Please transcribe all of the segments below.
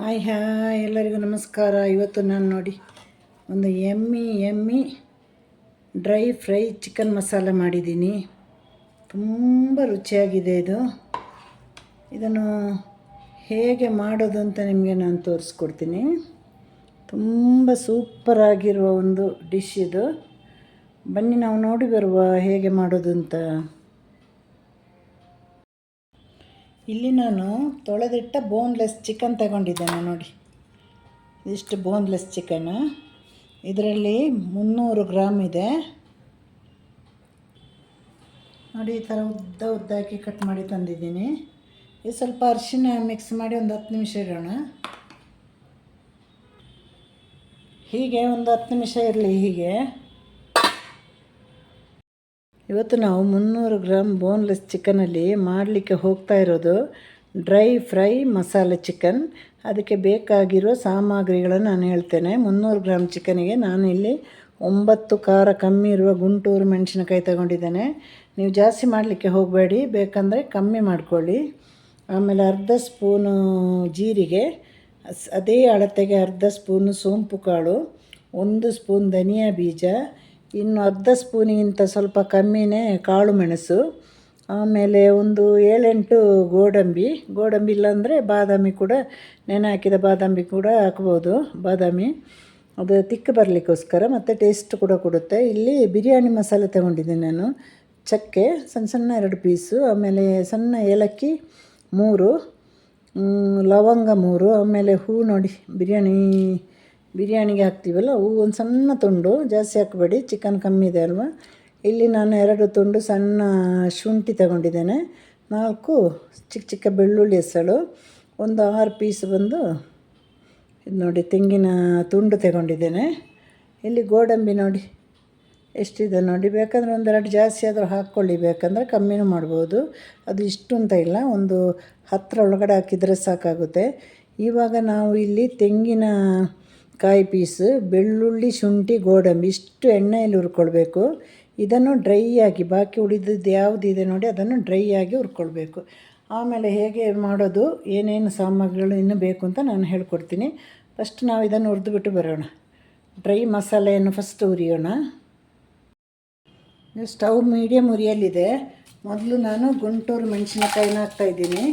Hi hi, ಎಲ್ಲರಿಗೂ ನಮಸ್ಕಾರ. ಇವತ್ತು ನಾನು ನೋಡಿ ಒಂದು ಎಮ್ಮಿ ಎಮ್ಮಿ ಡ್ರೈ ಫ್ರೈ ಚಿಕನ್ ಮಸಾಲ ಮಾಡಿದ್ದೀನಿ. ತುಂಬ ರುಚಿಯಾಗಿದೆ ಇದು. ಇದನ್ನು ಹೇಗೆ ಮಾಡೋದು ಅಂತ ನಿಮಗೆ ನಾನು ತೋರಿಸ್ಕೊಡ್ತೀನಿ. ತುಂಬ ಸೂಪರಾಗಿರುವ ಒಂದು ಡಿಶ್ ಇದು. ಬನ್ನಿ ನಾವು ನೋಡಿ ಬರುವ ಹೇಗೆ ಮಾಡೋದು ಅಂತ. ಇಲ್ಲಿ ನಾನು ತೊಳೆದಿಟ್ಟ ಬೋನ್ಲೆಸ್ ಚಿಕನ್ ತಗೊಂಡಿದ್ದೇನೆ ನೋಡಿ. ಇಷ್ಟು ಬೋನ್ಲೆಸ್ ಚಿಕನ್ ಇದರಲ್ಲಿ ಮುನ್ನೂರು ಗ್ರಾಮ್ ಇದೆ. ನೋಡಿ, ಈ ಥರ ಉದ್ದ ಉದ್ದಾಕಿ ಕಟ್ ಮಾಡಿ ತಂದಿದ್ದೀನಿ. ಇದು ಸ್ವಲ್ಪ ಅರಿಶಿನ ಮಿಕ್ಸ್ ಮಾಡಿ ಒಂದು ಹತ್ತು ನಿಮಿಷ ಇಡೋಣ. ಹೀಗೆ ಒಂದು ಹತ್ತು ನಿಮಿಷ ಇರಲಿ ಹೀಗೆ. ಇವತ್ತು ನಾವು ಮುನ್ನೂರು ಗ್ರಾಮ್ ಬೋನ್ಲೆಸ್ ಚಿಕನಲ್ಲಿ ಮಾಡಲಿಕ್ಕೆ ಹೋಗ್ತಾ ಇರೋದು ಡ್ರೈ ಫ್ರೈ ಮಸಾಲೆ ಚಿಕನ್ ಅದಕ್ಕೆ ಬೇಕಾಗಿರೋ ಸಾಮಗ್ರಿಗಳನ್ನು ನಾನು ಹೇಳ್ತೇನೆ. ಮುನ್ನೂರು ಗ್ರಾಮ್ ಚಿಕನಿಗೆ ನಾನು ಇಲ್ಲಿ ಒಂಬತ್ತು ಖಾರ ಕಮ್ಮಿ ಇರುವ ಗುಂಟೂರು ಮೆಣಸಿನಕಾಯಿ ತಗೊಂಡಿದ್ದೇನೆ. ನೀವು ಜಾಸ್ತಿ ಮಾಡಲಿಕ್ಕೆ ಹೋಗಬೇಡಿ, ಬೇಕಂದರೆ ಕಮ್ಮಿ ಮಾಡ್ಕೊಳ್ಳಿ. ಆಮೇಲೆ ಅರ್ಧ ಸ್ಪೂನು ಜೀರಿಗೆ, ಅದೇ ಅಳತೆಗೆ ಅರ್ಧ ಸ್ಪೂನು ಸೋಂಪು ಕಾಳು, ಒಂದು ಸ್ಪೂನ್ ಧನಿಯಾ ಬೀಜ ಇನ್ನು ಅರ್ಧ ಸ್ಪೂನಿಗಿಂತ ಸ್ವಲ್ಪ ಕಮ್ಮಿನೇ ಕಾಳು ಮೆಣಸು, ಆಮೇಲೆ ಒಂದು ಏಳೆಂಟು ಗೋಡಂಬಿ. ಗೋಡಂಬಿ ಇಲ್ಲಾಂದರೆ ಬಾದಾಮಿ ಕೂಡ ನೆನೆ ಹಾಕಿದ ಬಾದಾಮಿ ಕೂಡ ಹಾಕ್ಬೋದು, ಬಾದಾಮಿ. ಅದು ತಿಕ್ಕ ಬರಲಿಕ್ಕೋಸ್ಕರ ಮತ್ತು ಟೇಸ್ಟ್ ಕೂಡ ಕೊಡುತ್ತೆ. ಇಲ್ಲಿ ಬಿರಿಯಾನಿ ಮಸಾಲೆ ತಗೊಂಡಿದ್ದೀನಿ ನಾನು, ಚಕ್ಕೆ, ಸಣ್ಣ ಸಣ್ಣ ಎರಡು ಪೀಸು ಆಮೇಲೆ ಸಣ್ಣ ಏಲಕ್ಕಿ ಮೂರು ಲವಂಗ ಮೂರು, ಆಮೇಲೆ ಹೂ ನೋಡಿ, ಬಿರಿಯಾನಿ ಬಿರಿಯಾನಿಗೆ ಹಾಕ್ತೀವಲ್ಲ ಅವು ಒಂದು ಸಣ್ಣ ತುಂಡು, ಜಾಸ್ತಿ ಹಾಕಬೇಡಿ ಚಿಕನ್ ಕಮ್ಮಿ ಇದೆ ಅಲ್ವಾ? ಇಲ್ಲಿ ನಾನು ಎರಡು ತುಂಡು ಸಣ್ಣ ಶುಂಠಿ ತಗೊಂಡಿದ್ದೇನೆ. ನಾಲ್ಕು ಚಿಕ್ಕ ಚಿಕ್ಕ ಬೆಳ್ಳುಳ್ಳಿ ಹೆಸಳು, ಒಂದು ಆರು ಪೀಸ್ ಬಂದು ಇದು ನೋಡಿ, ತೆಂಗಿನ ತುಂಡು ತಗೊಂಡಿದ್ದೇನೆ. ಇಲ್ಲಿ ಗೋಡಂಬಿ ನೋಡಿ, ಎಷ್ಟಿದೆ ನೋಡಿ, ಬೇಕಂದರೆ ಒಂದೆರಡು ಜಾಸ್ತಿ ಆದರೂ ಹಾಕ್ಕೊಳ್ಳಿ ಬೇಕಂದರೆ ಕಮ್ಮಿನೂ ಮಾಡ್ಬೋದು. ಅದು ಇಷ್ಟು ಅಂತ ಇಲ್ಲ, ಒಂದು ಹತ್ತರ ಒಳಗಡೆ ಹಾಕಿದರೆ ಸಾಕಾಗುತ್ತೆ. ಇವಾಗ ನಾವು ಇಲ್ಲಿ ತೆಂಗಿನ ಕಾಯಿ ಪೀಸು, ಬೆಳ್ಳುಳ್ಳಿ, ಶುಂಠಿ, ಗೋಡಂಬಿ, ಇಷ್ಟು ಎಣ್ಣೆಯಲ್ಲಿ ಹುರ್ಕೊಳ್ಬೇಕು. ಇದನ್ನು ಡ್ರೈ ಆಗಿ, ಬಾಕಿ ಉಳಿದದ್ದು ಯಾವುದಿದೆ ನೋಡಿ, ಅದನ್ನು ಡ್ರೈ ಆಗಿ ಹುರ್ಕೊಳ್ಬೇಕು. ಆಮೇಲೆ ಹೇಗೆ ಮಾಡೋದು, ಏನೇನು ಸಾಮಗ್ರಿಗಳು ಇನ್ನು ಬೇಕು ಅಂತ ನಾನು ಹೇಳ್ಕೊಡ್ತೀನಿ. ಫಸ್ಟ್ ನಾವು ಇದನ್ನು ಹುರಿದುಬಿಟ್ಟು ಬರೋಣ. ಡ್ರೈ ಮಸಾಲೆಯನ್ನು ಫಸ್ಟ್ ಹುರಿಯೋಣ. ಸ್ಟವ್ ಮೀಡಿಯಮ್ ಉರಿಯಲ್ಲಿದೆ ಮೊದಲು ನಾನು ಗುಂಟೂರು ಮೆಣಸಿನಕಾಯಿನ ಹಾಕ್ತಾಯಿದ್ದೀನಿ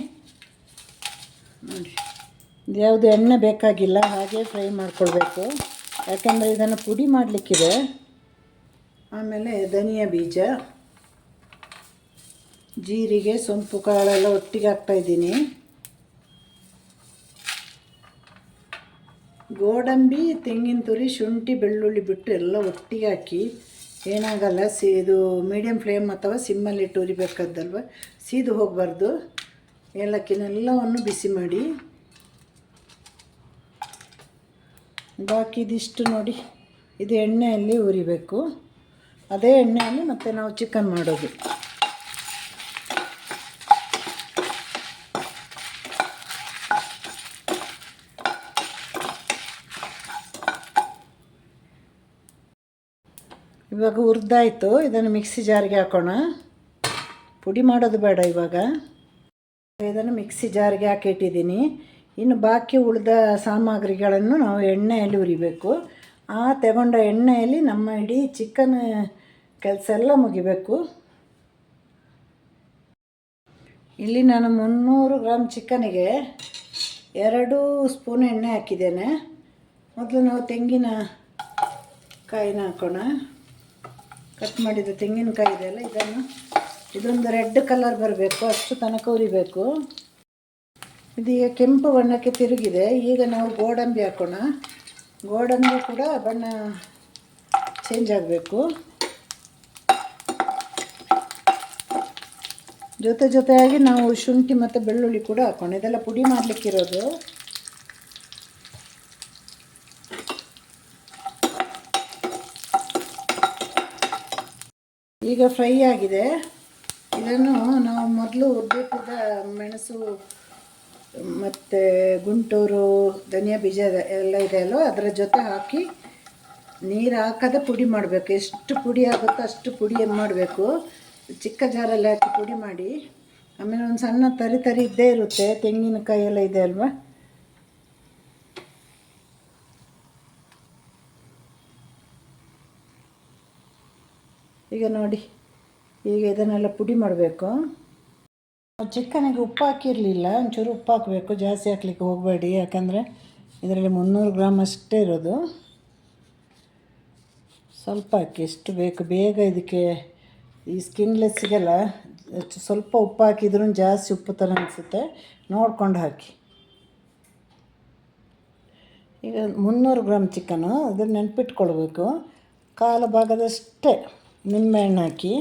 ನೋಡಿ. ಯಾವುದು ಎಣ್ಣೆ ಬೇಕಾಗಿಲ್ಲ, ಹಾಗೆ ಫ್ರೈ ಮಾಡ್ಕೊಳ್ಬೇಕು. ಯಾಕೆಂದರೆ ಇದನ್ನು ಪುಡಿ ಮಾಡಲಿಕ್ಕಿದೆ. ಆಮೇಲೆ ಧನಿಯಾ ಬೀಜ, ಜೀರಿಗೆ, ಸೊಂಪು ಕಾಳೆಲ್ಲ ಒಟ್ಟಿಗೆ ಹಾಕ್ತಾಯಿದ್ದೀನಿ ಗೋಡಂಬಿ, ತೆಂಗಿನ ತುರಿ, ಶುಂಠಿ, ಬೆಳ್ಳುಳ್ಳಿ ಬಿಟ್ಟು ಎಲ್ಲ ಒಟ್ಟಿಗೆ ಹಾಕಿ, ಏನಾಗಲ್ಲ, ಸಿ ಇದು ಮೀಡಿಯಮ್ ಫ್ಲೇಮ್ ಅಥವಾ ಸಿಮ್ಮಲ್ಲಿಟ್ಟು ಉರಿಬೇಕಾದ್ದಲ್ವ? ಸೀದು ಹೋಗಬಾರ್ದು. ಏಲಕ್ಕಿನೆಲ್ಲವನ್ನು ಬಿಸಿ ಮಾಡಿ. ಬಾಕಿದಿಷ್ಟು ನೋಡಿ. ಇದು ಎಣ್ಣೆಯಲ್ಲಿ ಉರಿಬೇಕು. ಅದೇ ಎಣ್ಣೆಯಲ್ಲಿ ಮತ್ತೆ ನಾವು ಚಿಕನ್ ಮಾಡೋದು. ಇವಾಗ ಹುರಿದಾಯಿತು. ಇದನ್ನು ಮಿಕ್ಸಿ ಜಾರಿಗೆ ಹಾಕೋಣ. ಪುಡಿ ಮಾಡೋದು ಬೇಡ ಇವಾಗ. ಇದನ್ನು ಮಿಕ್ಸಿ ಜಾರಿಗೆ ಹಾಕಿಟ್ಟಿದ್ದೀನಿ. ಇನ್ನು ಬಾಕಿ ಉಳಿದ ಸಾಮಗ್ರಿಗಳನ್ನು ನಾವು ಎಣ್ಣೆಯಲ್ಲಿ ಉರಿಬೇಕು. ಆ ತಗೊಂಡ ಎಣ್ಣೆಯಲ್ಲಿ ನಮ್ಮ ಇಡೀ ಚಿಕನ್ ಕೆಲಸ ಎಲ್ಲ ಮುಗಿಬೇಕು. ಇಲ್ಲಿ ನಾನು ಮುನ್ನೂರು ಗ್ರಾಮ್ ಚಿಕನಿಗೆ ಎರಡು ಸ್ಪೂನ್ ಎಣ್ಣೆ ಹಾಕಿದ್ದೇನೆ. ಮೊದಲು ನಾವು ತೆಂಗಿನ ಕಾಯಿನ ಹಾಕೋಣ. ಕಟ್ ಮಾಡಿದ ತೆಂಗಿನಕಾಯಿ ಇದೆಯಲ್ಲ ಇದನ್ನು ಇದೊಂದು ರೆಡ್ ಕಲರ್ ಬರಬೇಕು, ಅಷ್ಟು ತನಕ ಉರಿಬೇಕು. ಇದೀಗ ಕೆಂಪು ಬಣ್ಣಕ್ಕೆ ತಿರುಗಿದೆ. ಈಗ ನಾವು ಗೋಡಂಬಿ ಹಾಕೋಣ. ಗೋಡಂಬಿ ಕೂಡ ಬಣ್ಣ ಚೇಂಜ್ ಆಗಬೇಕು. ಜೊತೆ ಜೊತೆಯಾಗಿ ನಾವು ಶುಂಠಿ ಮತ್ತು ಬೆಳ್ಳುಳ್ಳಿ ಕೂಡ ಹಾಕೋಣ. ಇದೆಲ್ಲ ಪುಡಿ ಮಾಡಲಿಕ್ಕಿರೋದು ಈಗ ಫ್ರೈ ಆಗಿದೆ. ಇದನ್ನು ನಾವು ಮೊದಲು ಉದ್ದಿಟ್ಟಿದ್ದ ಮೆಣಸು ಮತ್ತು ಗುಂಟೂರು ಧನಿಯಾ ಬೀಜ ಎಲ್ಲ ಇದೆ ಅಲ್ವ? ಅದರ ಜೊತೆ ಹಾಕಿ ನೀರು ಹಾಕದೆ ಪುಡಿ ಮಾಡಬೇಕು. ಎಷ್ಟು ಪುಡಿ ಆಗುತ್ತೋ ಅಷ್ಟು ಪುಡಿ ಮಾಡಬೇಕು? ಚಿಕ್ಕ ಜಾರಲ್ಲಿ ಹಾಕಿ ಪುಡಿ ಮಾಡಿ. ಆಮೇಲೆ ಒಂದು ಸಣ್ಣ ತರಿ ತರಿ ಇದ್ದೇ ಇರುತ್ತೆ, ತೆಂಗಿನಕಾಯಿ ಎಲ್ಲ ಇದೆ ಅಲ್ವಾ? ಈಗ ನೋಡಿ, ಈಗ ಇದನ್ನೆಲ್ಲ ಪುಡಿ ಮಾಡಬೇಕು. ಚಿಕನಿಗೆ ಉಪ್ಪು ಹಾಕಿರಲಿಲ್ಲ, ಒಂಚೂರು ಉಪ್ಪು ಹಾಕಬೇಕು, ಜಾಸ್ತಿ ಹಾಕ್ಲಿಕ್ಕೆ ಹೋಗಬೇಡಿ, ಯಾಕಂದರೆ ಇದರಲ್ಲಿ ಮುನ್ನೂರು ಗ್ರಾಮ್ ಅಷ್ಟೇ ಇರೋದು. ಸ್ವಲ್ಪ ಹಾಕಿ, ಎಷ್ಟು ಬೇಕು, ಬೇಗ ಇದಕ್ಕೆ, ಈ ಸ್ಕಿನ್ಲೆಸ್ಗೆಲ್ಲ ಸ್ವಲ್ಪ ಉಪ್ಪು ಹಾಕಿದ್ರೂ ಜಾಸ್ತಿ ಉಪ್ಪು ಥರ ಅನಿಸುತ್ತೆ. ನೋಡ್ಕೊಂಡು ಹಾಕಿ. ಈಗ ಮುನ್ನೂರು ಗ್ರಾಮ್ ಚಿಕನು ಅದನ್ನು ನೆನ್ಪಿಟ್ಕೊಳ್ಬೇಕು. ಕಾಲು ಭಾಗದಷ್ಟೇ, ನಿಂಬೆಹಣ್ಣು ಹಾಕಿ.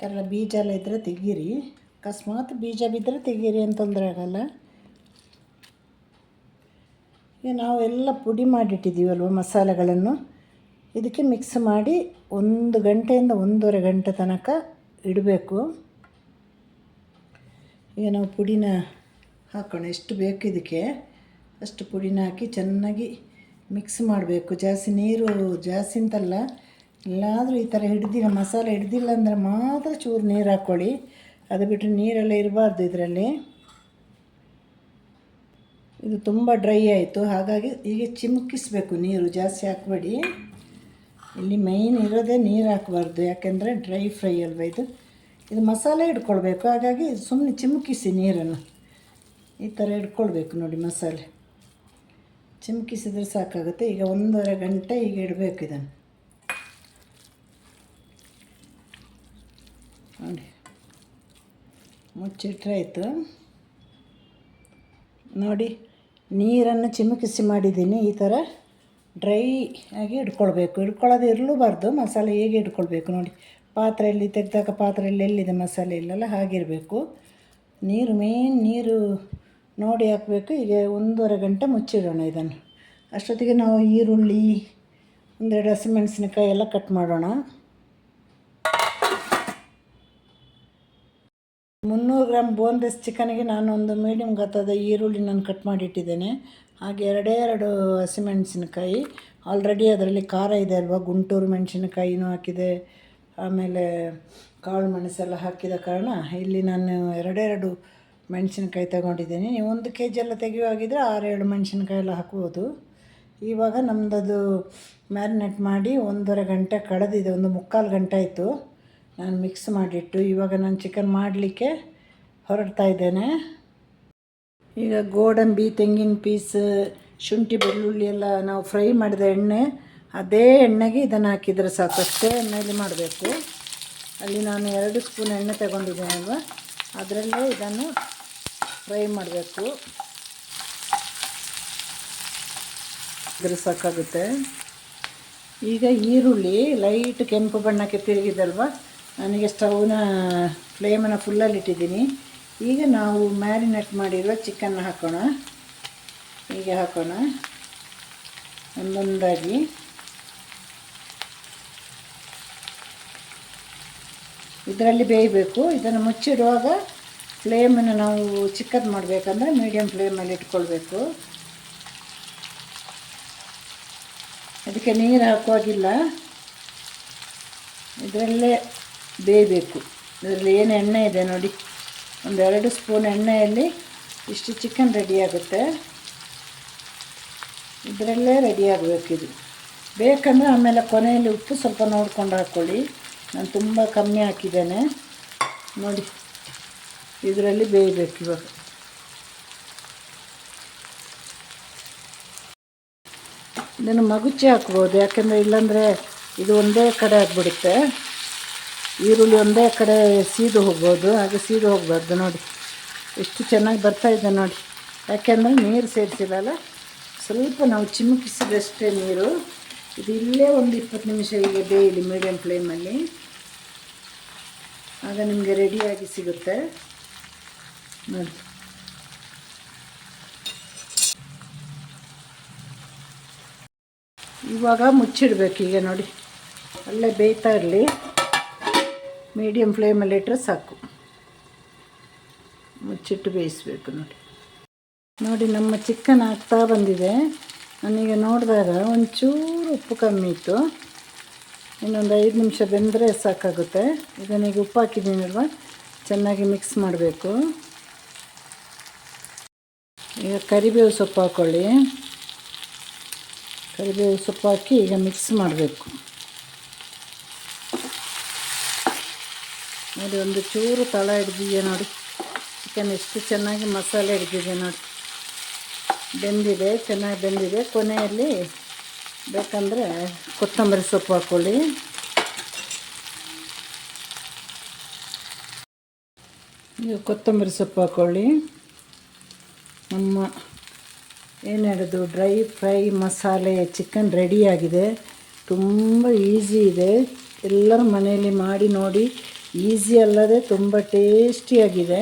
ಥರ ಬೀಜ ಎಲ್ಲ ಇದ್ದರೆ ತೆಗೀರಿ. ಅಕಸ್ಮಾತ್ ಬೀಜ ಬಿದ್ದರೆ ತೆಗೀರಿ ಅಂತ ಆಗಲ್ಲ. ಈಗ ನಾವು ಎಲ್ಲ ಪುಡಿ ಮಾಡಿಟ್ಟಿದ್ದೀವಲ್ವ ಮಸಾಲೆಗಳನ್ನು? ಇದಕ್ಕೆ ಮಿಕ್ಸ್ ಮಾಡಿ ಒಂದು ಗಂಟೆಯಿಂದ ಒಂದೂವರೆ ಗಂಟೆ ತನಕ ಇಡಬೇಕು. ಈಗ ನಾವು ಪುಡಿನ ಹಾಕೋಣ. ಎಷ್ಟು ಬೇಕು ಇದಕ್ಕೆ? ಅಷ್ಟು ಪುಡಿನ ಹಾಕಿ ಚೆನ್ನಾಗಿ ಮಿಕ್ಸ್ ಮಾಡಬೇಕು. ಜಾಸ್ತಿ ನೀರು, ಜಾಸ್ತಿ ಅಂತಲ್ಲ. ಎಲ್ಲಾದರೂ ಈ ಥರ ಹಿಡ್ದಿಲ್ಲ ಮಸಾಲೆ ಹಿಡ್ದಿಲ್ಲ ಅಂದರೆ ಮಾತ್ರ ಚೂರು ನೀರು ಹಾಕ್ಕೊಳ್ಳಿ ಅದು ಬಿಟ್ಟರೆ ನೀರೆಲ್ಲ ಇರಬಾರ್ದು ಇದರಲ್ಲಿ. ಇದು ತುಂಬ ಡ್ರೈ ಆಯಿತು. ಹಾಗಾಗಿ ಈಗ ಚಿಮುಕಿಸ್ಬೇಕು ನೀರು, ಜಾಸ್ತಿ ಹಾಕಬೇಡಿ. ಇಲ್ಲಿ ಮೈನ್ ಇರೋದೇ ನೀರು ಹಾಕಬಾರ್ದು, ಯಾಕೆಂದರೆ ಡ್ರೈ ಫ್ರೈ ಅಲ್ವ ಇದು. ಇದು ಮಸಾಲೆ ಇಟ್ಕೊಳ್ಬೇಕು ಹಾಗಾಗಿ ಸುಮ್ಮನೆ ಚಿಮುಕಿಸಿ ನೀರನ್ನು. ಈ ಥರ ಇಟ್ಕೊಳ್ಬೇಕು ನೋಡಿ ಮಸಾಲೆ. ಚಿಮುಕಿಸಿದ್ರೆ ಸಾಕಾಗುತ್ತೆ. ಈಗ ಒಂದೂವರೆ ಗಂಟೆ ಈಗ ಇಡಬೇಕು ಇದನ್ನು. ನೋಡಿ. ಮುಚ್ಚಿಟ್ರೆ ಆಯಿತು. ನೋಡಿ, ನೀರನ್ನು ಚಿಮುಕಿಸಿ ಮಾಡಿದ್ದೀನಿ. ಈ ಥರ ಡ್ರೈ ಆಗಿ ಇಟ್ಕೊಳ್ಬೇಕು. ಇಟ್ಕೊಳ್ಳೋದು ಇರಲೂಬಾರ್ದು. ಮಸಾಲೆ ಹೇಗೆ ಇಟ್ಕೊಳ್ಬೇಕು ನೋಡಿ. ಪಾತ್ರೆಯಲ್ಲಿ, ತೆಗ್ದಾಗ ಪಾತ್ರೆಯಲ್ಲಿ ಎಲ್ಲಿದೆ ಮಸಾಲೆ ಇಲ್ಲಲ್ಲ, ಹಾಗಿರಬೇಕು. ನೀರು ಮೇನ್ ನೀರು ನೋಡಿ ಹಾಕಬೇಕು. ಈಗ ಒಂದೂವರೆ ಗಂಟೆ ಮುಚ್ಚಿಡೋಣ ಇದನ್ನು. ಅಷ್ಟೊತ್ತಿಗೆ ನಾವು ಈರುಳ್ಳಿ, ಒಂದೆರಡು ಹಸಿಮೆಣಸಿನಕಾಯಿ ಎಲ್ಲ ಕಟ್ ಮಾಡೋಣ. ಮುನ್ನೂರು ಗ್ರಾಮ್ ಬೋನ್ಲೆಸ್ ಚಿಕನ್ಗೆ ನಾನು ಒಂದು ಮೀಡಿಯಮ್ ಗಾತ್ರದ ಈರುಳ್ಳಿ ನಾನು ಕಟ್ ಮಾಡಿಟ್ಟಿದ್ದೇನೆ. ಹಾಗೆ ಎರಡೇ ಎರಡು ಹಸಿಮೆಣಸಿನಕಾಯಿ ಆಲ್ರೆಡಿ ಅದರಲ್ಲಿ ಖಾರ ಇದೆ ಅಲ್ವಾ, ಗುಂಟೂರು ಮೆಣಸಿನಕಾಯಿನೂ ಹಾಕಿದೆ. ಆಮೇಲೆ ಕಾಳು ಮೆಣಸೆಲ್ಲ ಹಾಕಿದ ಕಾರಣ ಇಲ್ಲಿ ನಾನು ಎರಡೆರಡು ಮೆಣಸಿನಕಾಯಿ ತಗೊಂಡಿದ್ದೀನಿ. ನೀವು ಒಂದು ಕೆ ಜಿ ಎಲ್ಲ ತೆಗೆಯುವಾಗಿದ್ದರೆ ಆರೇಳು ಮೆಣಸಿನಕಾಯಿ ಎಲ್ಲ ಹಾಕ್ಬೋದು. ಇವಾಗ ನಮ್ಮದದು ಮ್ಯಾರಿನೇಟ್ ಮಾಡಿ ಒಂದೂವರೆ ಗಂಟೆ ಕಳೆದಿದೆ, ಒಂದು ಮುಕ್ಕಾಲು ಗಂಟೆ ಆಯಿತು. ನಾನು ಮಿಕ್ಸ್ ಮಾಡಿಟ್ಟು ಇವಾಗ ನಾನು ಚಿಕನ್ ಮಾಡಲಿಕ್ಕೆ ಹೊರಡ್ತಾ ಇದ್ದೇನೆ. ಈಗ ಗೋಡಂಬಿ, ತೆಂಗಿನ ಪೀಸ್ ಶುಂಠಿ, ಬೆಳ್ಳುಳ್ಳಿ ಎಲ್ಲ ನಾವು ಫ್ರೈ ಮಾಡಿದ ಎಣ್ಣೆ, ಅದೇ ಎಣ್ಣೆಗೆ ಇದನ್ನು ಹಾಕಿದರೆ ಸಾಕಷ್ಟೇ ಎಣ್ಣೆಯಲ್ಲಿ ಮಾಡಬೇಕು. ಅಲ್ಲಿ ನಾನು ಎರಡು ಸ್ಪೂನ್ ಎಣ್ಣೆ ತಗೊಂಡಿದ್ದೇನೆ ಅಲ್ವಾ? ಅದರಲ್ಲೇ ಇದನ್ನು ಫ್ರೈ ಮಾಡಬೇಕು. ಇದ್ರೆ ಸಾಕಾಗುತ್ತೆ. ಈಗ ಈರುಳ್ಳಿ ಲೈಟ್ ಕೆಂಪು ಬಣ್ಣಕ್ಕೆ ತಿರುಗಿದಲ್ವ? ನನಗೆ ಸ್ಟವ್ನ ಫ್ಲೇಮನ್ನು ಫುಲ್ಲಲ್ಲಿ ಇಟ್ಟಿದ್ದೀನಿ. ಈಗ ನಾವು ಮ್ಯಾರಿನೇಟ್ ಮಾಡಿರುವ ಚಿಕನ್ನ ಹಾಕೋಣ. ಹೀಗೆ ಹಾಕೋಣ. ಒಂದೊಂದಾಗಿ. ಇದರಲ್ಲಿ ಬೇಯಬೇಕು. ಇದನ್ನು ಮುಚ್ಚಿಡುವಾಗ ಫ್ಲೇಮನ್ನು ನಾವು ಚಿಕ್ಕದು ಮಾಡಬೇಕಂದ್ರೆ ಮೀಡಿಯಮ್ ಫ್ಲೇಮಲ್ಲಿ ಇಟ್ಕೊಳ್ಬೇಕು. ಅದಕ್ಕೆ ನೀರು ಹಾಕುವಾಗಿಲ್ಲ. ಇದರಲ್ಲೇ ಬೇಯಬೇಕು. ಇದರಲ್ಲಿ ಏನು ಎಣ್ಣೆ ಇದೆ ನೋಡಿ. ಒಂದು ಎರಡು ಸ್ಪೂನ್ ಎಣ್ಣೆಯಲ್ಲಿ ಇಷ್ಟು ಚಿಕನ್ ರೆಡಿಯಾಗುತ್ತೆ ಇದರಲ್ಲೇ ರೆಡಿಯಾಗಬೇಕು ಇದು. ಬೇಕಂದರೆ ಆಮೇಲೆ ಕೊನೆಯಲ್ಲಿ ಉಪ್ಪು ಸ್ವಲ್ಪ ನೋಡ್ಕೊಂಡು ಹಾಕ್ಕೊಳ್ಳಿ ನಾನು ತುಂಬ ಕಮ್ಮಿ ಹಾಕಿದ್ದೇನೆ. ನೋಡಿ, ಇದರಲ್ಲಿ ಬೇಯಬೇಕು ಇವಾಗ. ಇದನ್ನು ಮಗುಚಿ ಹಾಕ್ಬೋದು, ಯಾಕೆಂದರೆ ಇಲ್ಲಾಂದರೆ ಇದು ಒಂದೇ ಕಡೆ ಆಗಿಬಿಡುತ್ತೆ. ಈರುಳ್ಳಿ ಒಂದೇ ಕಡೆ ಸೀದು ಹೋಗ್ಬೋದು, ಹಾಗೆ ಸೀದು ಹೋಗ್ಬಾರ್ದು ನೋಡಿ. ಎಷ್ಟು ಚೆನ್ನಾಗಿ ಬರ್ತಾ ಇದೆ ನೋಡಿ. ಯಾಕೆಂದರೆ ನೀರು ಸೇರಿಸಿಲ್ಲಲ್ಲ? ಸ್ವಲ್ಪ ನಾವು ಚಿಮುಕಿಸಿದಷ್ಟೇ ನೀರು. ಇದು ಇಲ್ಲೇ ಒಂದು ಇಪ್ಪತ್ತು ನಿಮಿಷ ಈಗ ಬೇಯಲಿ ಮೀಡಿಯಮ್ ಫ್ಲೇಮಲ್ಲಿ ಆಗ ನಿಮಗೆ ರೆಡಿಯಾಗಿ ಸಿಗುತ್ತೆ. ನೋಡಿ. ಇವಾಗ ಮುಚ್ಚಿಡಬೇಕು ಈಗ ನೋಡಿ. ಅಲ್ಲೇ ಬೇಯ್ತಾ ಇರಲಿ. ಮೀಡಿಯಮ್ ಫ್ಲೇಮಲ್ಲಿ ಇಟ್ಟರೆ ಸಾಕು. ಮುಚ್ಚಿಟ್ಟು ಬೇಯಿಸ್ಬೇಕು ನೋಡಿ. ನೋಡಿ, ನಮ್ಮ ಚಿಕನ್ ಆಗ್ತಾ ಬಂದಿದೆ. ನನಗೆ ನೋಡಿದಾಗ ಒಂಚೂರು ಉಪ್ಪು ಕಮ್ಮಿ ಇತ್ತು. ಇನ್ನೊಂದು ಐದು ನಿಮಿಷ ಬೆಂದರೆ ಸಾಕಾಗುತ್ತೆ. ಇದನ್ನೀಗ ಉಪ್ಪು ಹಾಕಿದ್ದೀನಲ್ವ ಚೆನ್ನಾಗಿ ಮಿಕ್ಸ್ ಮಾಡಬೇಕು. ಈಗ ಕರಿಬೇವು ಸೊಪ್ಪು ಹಾಕ್ಕೊಳ್ಳಿ ಕರಿಬೇವು ಸೊಪ್ಪು ಹಾಕಿ ಈಗ ಮಿಕ್ಸ್ ಮಾಡಬೇಕು. ನೋಡಿ, ಒಂದು ಚೂರು ತಳ ಹಿಡ್ದಿದೆ ನೋಡಿ. ಚಿಕನ್ ಎಷ್ಟು ಚೆನ್ನಾಗಿ ಮಸಾಲೆ ಹಿಡ್ದಿದೆ ನೋಡಿ. ಬೆಂದಿದೆ, ಚೆನ್ನಾಗಿ ಬೆಂದಿದೆ. ಕೊನೆಯಲ್ಲಿ ಬೇಕಂದರೆ ಕೊತ್ತಂಬರಿ ಸೊಪ್ಪು ಹಾಕ್ಕೊಳ್ಳಿ ನೀವು ಕೊತ್ತಂಬರಿ ಸೊಪ್ಪು ಹಾಕ್ಕೊಳ್ಳಿ ನಮ್ಮ ಏನು ಡ್ರೈ ಫ್ರೈ ಮಸಾಲೆ ಚಿಕನ್ ರೆಡಿಯಾಗಿದೆ ತುಂಬ ಈಸಿ ಇದೆ. ಎಲ್ಲರ ಮನೆಯಲ್ಲಿ ಮಾಡಿ ನೋಡಿ. ಈಸಿ ಅಲ್ಲದೆ ತುಂಬ ಟೇಸ್ಟಿಯಾಗಿದೆ.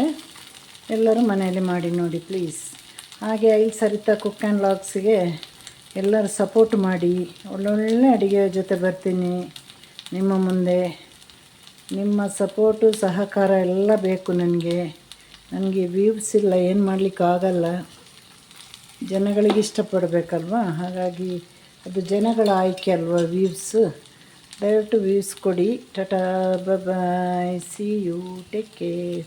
ಎಲ್ಲರೂ ಮನೆಯಲ್ಲಿ ಮಾಡಿ ನೋಡಿ ಪ್ಲೀಸ್. ಹಾಗೆ ಐ ಸರಿತಾ ಕುಕ್ ಆ್ಯಂಡ್ ಲಾಗ್ಸಿಗೆ ಎಲ್ಲರೂ ಸಪೋರ್ಟ್ ಮಾಡಿ. ಒಳ್ಳೊಳ್ಳೆ ಅಡುಗೆ ಜೊತೆ ಬರ್ತೀನಿ. ನಿಮ್ಮ ಮುಂದೆ ನಿಮ್ಮ ಸಪೋರ್ಟು, ಸಹಕಾರ ಎಲ್ಲ ಬೇಕು ನನಗೆ. ನನಗೆ ವ್ಯೂವ್ಸ್ ಇಲ್ಲ, ಏನು ಮಾಡಲಿಕ್ಕಾಗಲ್ಲ. ಜನಗಳಿಗೆ ಇಷ್ಟಪಡಬೇಕಲ್ವಾ? ಹಾಗಾಗಿ ಅದು ಜನಗಳ ಆಯ್ಕೆ ಅಲ್ವಾ views ದಯವಿಟ್ಟು ವ್ಯೂವ್ಸ್ ಕೊಡಿ Tata bye see you take care